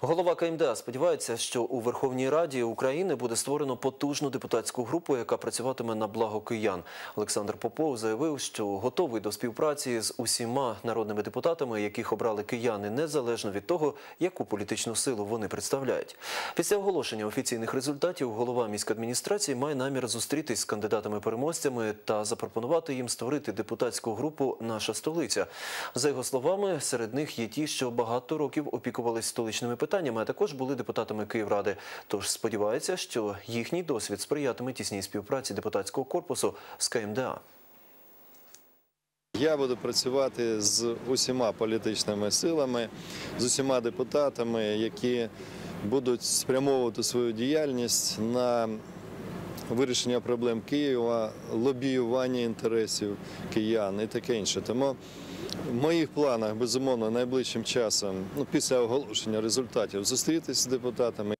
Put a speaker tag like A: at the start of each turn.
A: Голова КМДА сподівається, що у Верховній Раді України буде створено потужну депутатську групу, яка працюватиме на благо киян. Олександр Попов заявив, що готовий до співпраці з усіма народними депутатами, яких обрали кияни, незалежно від того, яку політичну силу вони представляють. Після оголошення офіційних результатів голова міськадміністрації має намір зустрітись з кандидатами-переможцями та запропонувати їм створити депутатську групу Наша столиця. За його словами, серед них є ті, що багато років опікувались столичними питаннями, а також були депутатами Київради. Тож сподівається, що їхній досвід сприятиме тісній співпраці депутатського корпусу з КМДА.
B: Я буду працювати з усіма політичними силами, з усіма депутатами, які будуть спрямовувати свою діяльність на вирішення проблем Києва, лобіювання інтересів киян і таке інше. Тому в моїх планах, безумовно, найближчим часом, ну, після оголошення результатів, зустрітися з депутатами.